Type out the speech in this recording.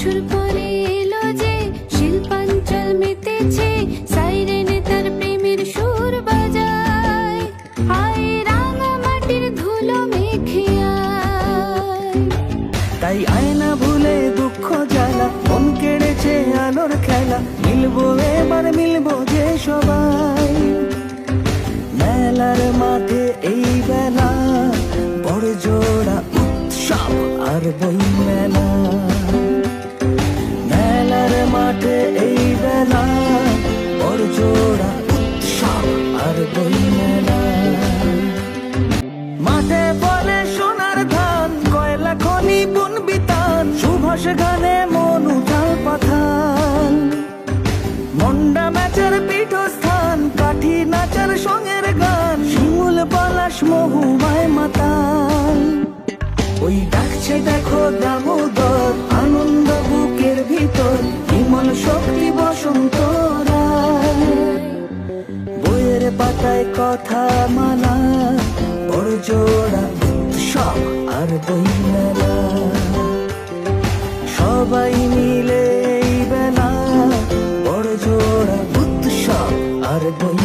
বছর পরে এলো যে শিল্পাঞ্চল মেতেছে, সাইরেনে তার প্রেমের সুর বাজায়। হায় রাঙা মাটির ধুলো মেখে তাই আয়না ভুলে দুঃখ জ্বালা, মন কেড়েছে আলোর খেলা, মিলবো এবার, মিলবো যে সবাই। মেলার মাঠে এই বেলা, বড় জোড়া উৎসব আর বই মেলা মাঠে এই বেলা বড় জোড়া উৎসব আর বই মেলা। মাঠে বলে সোনার ধান, কয়লা খনি বুন বিতান, সুভাষ গানে মন উঠাল পাথান। মন্ডা ম্যাচের পীঠস্থান, কাঠি নাচার সঙ্গের গান, শিমুল পলাশ মহুমায় মাতাল। ওই ডাকছে দেখো দামোদর বসন্ত বইয়ের পাতায় কথা মালা বড় জোড়া সব আর বই মেলা সবাই মিলে এই বেলা বড় জোড়া উৎসব আর বই